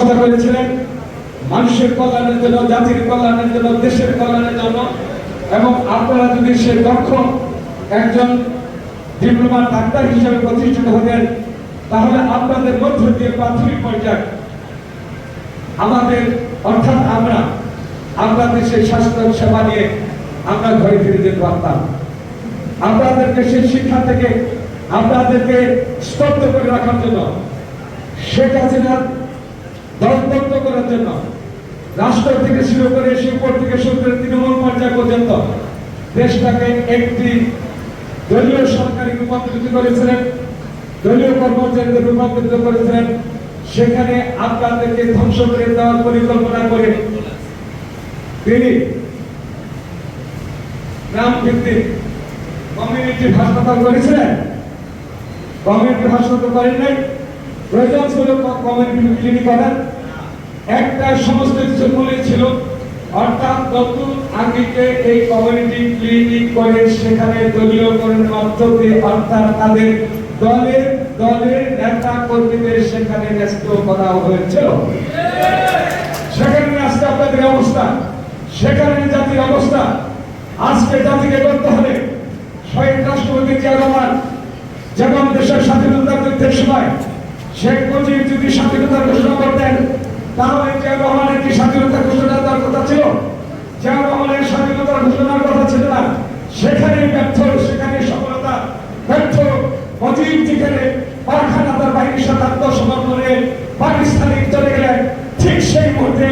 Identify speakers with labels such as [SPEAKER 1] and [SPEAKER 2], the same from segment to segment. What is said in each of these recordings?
[SPEAKER 1] কথা বলেছিলেন। মানুষের কল্যাণের জন্য, জাতির কল্যাণের জন্য, দেশের কল্যাণের জন্য। এবং আপনারা যদি সে দক্ষ একজন ডিপ্লোমা ডাক্তার হিসেবে প্রতিষ্ঠিত হতেন, তাহলে আপনাদের মধ্য দিয়ে প্রাথমিক পর্যায়ে আমাদের, অর্থাৎ আমরা আপনাদের সেই স্বাস্থ্য সেবা নিয়ে আমরা ঘরে ফিরে যেতে পারতাম। আপনাদেরকে সেই শিক্ষা থেকে, আপনাদেরকে স্তব্ধ করে রাখার জন্য শেখ হাসিনার দলবদ্ধ করার জন্য, রাষ্ট্র থেকে শুরু করে এসে উপর থেকে শুরু করে তৃণমূল পর্যায় পর্যন্ত দেশটাকে একটি দলীয় সরকারি রূপান্তরিত করেছিলেন, দলীয় কর্মচারীদের রূপান্তরিত করেছিলেন। সেখানে আপনাদেরকে ধ্বংস করে দেওয়ার পরিকল্পনা করে তিনি গ্রাম ভিত্তিক কমিউনিটি হাসপাতাল করেছিলেন। কমিউনিটি হাসপাতাল করেন নাই প্রয়োজন ছিল কমিউনিটি করার একটা সমস্ত কিছু ছিল। অর্থাৎ নতুন আঙ্গিকে এই কমিউনিটি ক্লিনিক করে সেখানে দলীয়করণের মাধ্যমে অর্থাৎ তাদের দলের দলের নেতা কর্মীদের সেখানে ন্যস্ত করা হয়েছিল। সেখানে আজকে আপনাদের অবস্থা, সেখানে জাতির অবস্থা, আজকে জাতিকে করতে হবে, শহীদ রাষ্ট্রপতি জিয়া যেমন দেশের স্বাধীনতা যুদ্ধের সময় শেখ মুজিব যদি স্বাধীনতার ঘোষণা করতেন, তাহলে জিয়া রহমানের কি স্বাধীনতা ঘোষণা দেওয়ার কথা ছিল? জিয়া রহমানের স্বাধীনতার ঘোষণার কথা ছিল না। সেখানে ব্যর্থ, সেখানে সফলতা ব্যর্থ। মুজিব যেখানে পারখানা তার বাহিনীর সাথে আত্মসমর্পণে পাকিস্তানে চলে গেলেন, ঠিক সেই মুহূর্তে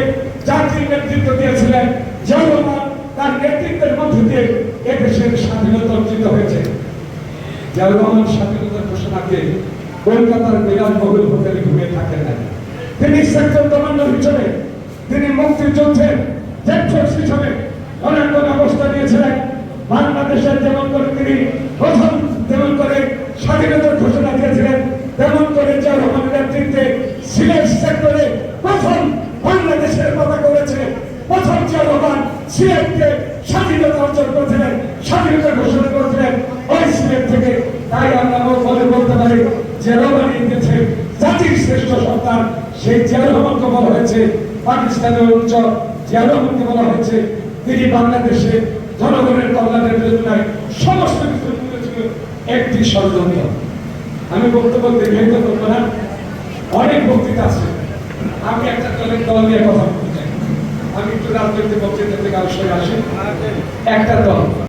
[SPEAKER 1] জাতির নেতৃত্ব দিয়েছিলেন। জিয়া রহমান তার নেতৃত্বের মধ্য দিয়ে এদেশের স্বাধীনতা অর্জিত হয়েছে। জিয়া রহমান স্বাধীনতার ঘোষণাকে কলকাতার বিলাসবহুল হোটেলে ঘুমিয়ে থাকেন না। তিনি সেক্টর কমান্ডার হিসেবে, তিনি মুক্তিযুদ্ধের হিসেবে নিয়েছিলেন। বাংলাদেশের যেমন করে তিনি প্রথম করে স্বাধীনতার ঘোষণা দিয়েছিলেন, তেমন করে রহমানের নেতৃত্বে সিলেট সেক্টরে প্রথম বাংলাদেশের কথা করেছে প্রথম জিয়া রহমান সিলেটকে স্বাধীনতা অর্জন করেছিলেন, স্বাধীনতা ঘোষণা করেছিলেন। ওই সিলেট থেকে, তাই আমরা বলে বলতে পারি তিনি বাংলাদেশে জনগণের কল্যাণের জন্য সমস্ত কিছু করেছিল। একটি ষড়যন্ত্র। আমি বক্তব্য দীর্ঘায়িত করব না। অনেক বক্তৃতা আছে। আমি একটা দলের দল নিয়ে কথা বলতে চাই। আমি একটু রাজনৈতিক বক্তৃতা থেকে অবশ্যই আসি। একটা দল।